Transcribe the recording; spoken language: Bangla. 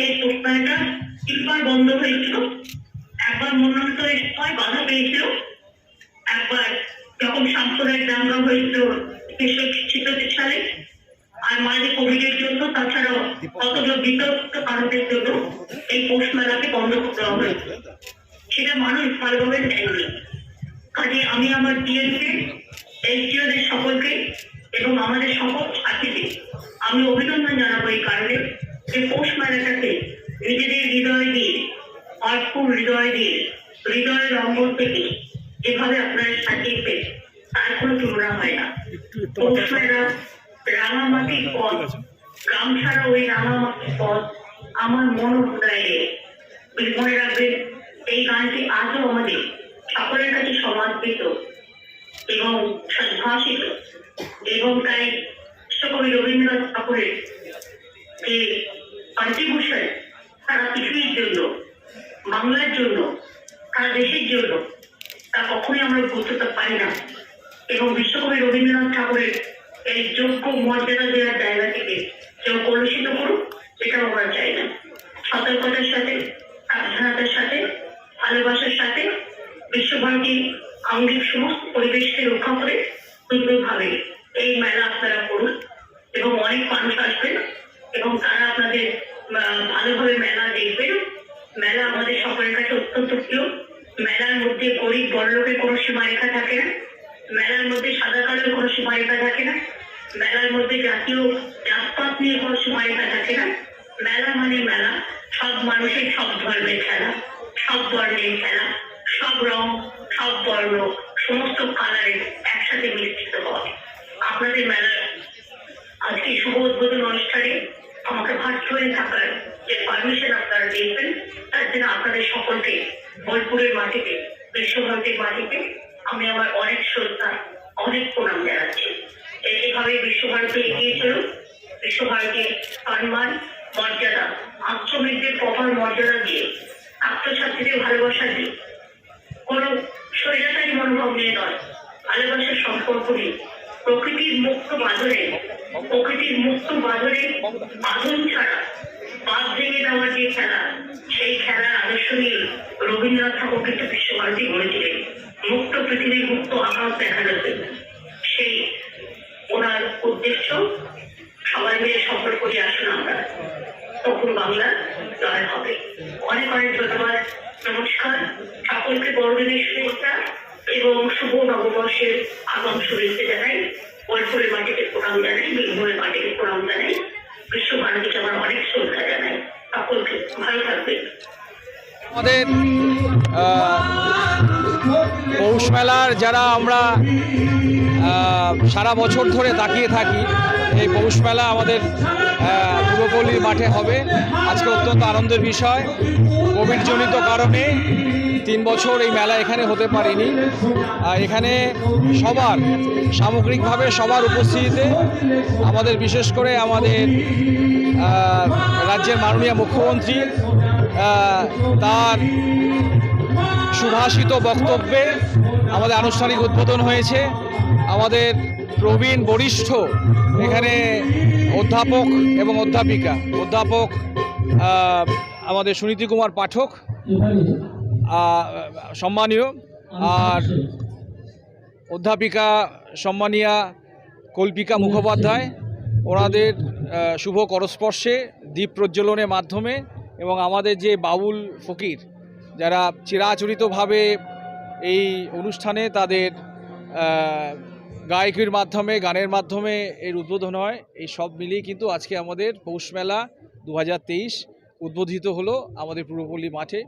সেই প্রস্তাবটা তিনবার বন্ধ হয়েছিল, একবার মন্যন্তরে হয় বাধা পেয়েছিল, একবার যখন সাম্প্রদায়িক দাঙ্গা হয়েছিল উনিশশো ছিয়াত্তর সালে আর মাঝে কোভিডের জন্য তাছাড়াও কতগুলো বিতর্ক কারণের জন্য এই পৌষ মেলাকে বন্ধ করে দেওয়া হয়েছিল সেটা মানুষ ভালোভাবে নেয়নি কাজে আমি আমার ডিএনকে এসডিওদের সকলকে এবং আমাদের সকল ছাত্রীদের আমি অভিনন্দন অর্পণ হৃদয় দিয়ে হৃদয়ের অঙ্গন থেকে যেভাবে আপনারা সাজিয়েছেন তার কোনো তুলনা হয় না। পৌষ মেলা রাঙামাটির পথ গ্রাম ছাড়া ওই রাঙামাটির পথ আমার মন হৃদয়ে মনে রাখবেন এই গানটি আজও আমাদের সকলের কাছে সমাদৃত এবং সদ্ভাষিত এবং তাই বিশ্বকবি রবীন্দ্রনাথ ঠাকুরের যে কন্ট্রিবিউশন সারা পৃথিবীর জন্য বাংলার জন্য সারা দেশের জন্য তা কখনোই আমরা বুঝতে পারি না। এবং বিশ্বকবি রবীন্দ্রনাথ ঠাকুরের এই যোগ্য মর্যাদা দেওয়ার জায়গা থেকে কেউ কলুষিত করুক এটাও আমরা চাই না। সতর্কতার সাথে, সাবধানতার সাথে, ভালোবাসার সাথে, বিশ্বভারতী আঙ্গিক সমস্ত পরিবেশকে রক্ষা করে সুন্দরভাবে এই মেলা আপনারা করুন এবং অনেক মানুষ আসবেন এবং তারা আপনাদের ভালোভাবে মেলা দেখবেন। মেলা আমাদের সকলের কাছে অত্যন্ত প্রিয়। মেলার মধ্যে গরিব বড়লোকের কোনো সীমারেখা থাকে না। মেলার মধ্যে সাদা কালোর কোনো সীমারেখা থাকে না। মেলার মধ্যে জাতীয় জাতপাত নিয়ে কোনো সীমারেখা থাকে না। মেলা মানে মেলা। সব মানুষের সব ধর্মের খেলা। সব বর্ণের খেলা। সব রং, সব বর্ণ, সমস্ত কালারের একসাথে মিশ্রিত হয়। আপনাদের মেলার আজকে শুভ উদ্বোধন অনুষ্ঠানে আমাকে ভার্চুয়ালি থাকার যে পারমিশন আপনারা দিয়েছেন। তার জন্য আপনাদের সকলকে বোলপুরের মাটিতে, বিশ্বভারতীর মাটিতে আমি আমার অনেক শ্রদ্ধা, অনেক প্রণাম জানাচ্ছি। এই- এইভাবে বিশ্বভারতী এগিয়ে চলুন। বিশ্বভারতীর সম্মান, মর্যাদা আশ্রমিকদের প্রপার মর্যাদা দিয়ে ছাত্রছাত্রীদের ভালোবাসা দিয়ে কোনো স্বৈরাচারী মনোভাব নিয়ে নয়। ভালোবাসার সম্পর্ক নিয়ে, প্রকৃতির মুক্ত বাঁধনে, প্রকৃতির মুক্ত বাঁধনে বাঁধন ছাড়া বাদ ভেঙে দেওয়ার যে খেলা সেই খেলার আদর্শ নিয়ে রবীন্দ্রনাথ ঠাকুর কিন্তু বিশ্বভারতী গড়েছিলেন মুক্ত পৃথিবীর মুক্ত আকাশ দেখা যাবে। সেই ওনার উদ্দেশ্য, সবাই মিলে সফল করে আসুন আমরা। তখন বাংলা জয় হবে। অনেক অনেক ধন্যবাদ। নমস্কার। সকলকে বড়দিনের শুভেচ্ছা এবং শুভ নববর্ষের আগাম শুভেচ্ছা জানাই। বোলপুরের মাটিতে প্রণাম জানাই, বীরভূমের মাটিতে প্রণাম জানাই। আমাদের পৌষ মেলার যারা আমরা সারা বছর ধরে তাকিয়ে থাকি। এই পৌষ মেলা আমাদের পূর্বপল্লীর মাঠে হবে। আজকে অত্যন্ত আনন্দের বিষয়। কোভিডজনিত কারণে তিন বছর এই মেলা এখানে হতে পারেনি। এখানে সবার, সামগ্রিকভাবে সবার উপস্থিতিতে আমাদের, বিশেষ করে আমাদের রাজ্যের মাননীয় মুখ্যমন্ত্রী তার সুভাষিত বক্তব্যে আমাদের আনুষ্ঠানিক উদ্বোধন হয়েছে। আমাদের প্রবীণ বরিষ্ঠ, এখানে অধ্যাপক এবং অধ্যাপিকা। অধ্যাপক আমাদের সুনীতি কুমার পাঠক সম্মানীয়। আর অধ্যাপিকা সম্মানীয়া কল্পিকা মুখোপাধ্যায়। ওনাদের শুভ করস্পর্শে দ্বীপ প্রজ্বলনের মাধ্যমে এবং আমাদের যে বাউল ফকির, যারা চিরাচরিতভাবে এই অনুষ্ঠানে তাদের গায়কির মাধ্যমে, গানের মাধ্যমে এর উদ্বোধন হয়। এই সব মিলিয়ে কিন্তু আজকে আমাদের পৌষ মেলা দু হাজার তেইশ উদ্বোধিত হলো আমাদের পূর্বপল্লী মাঠে।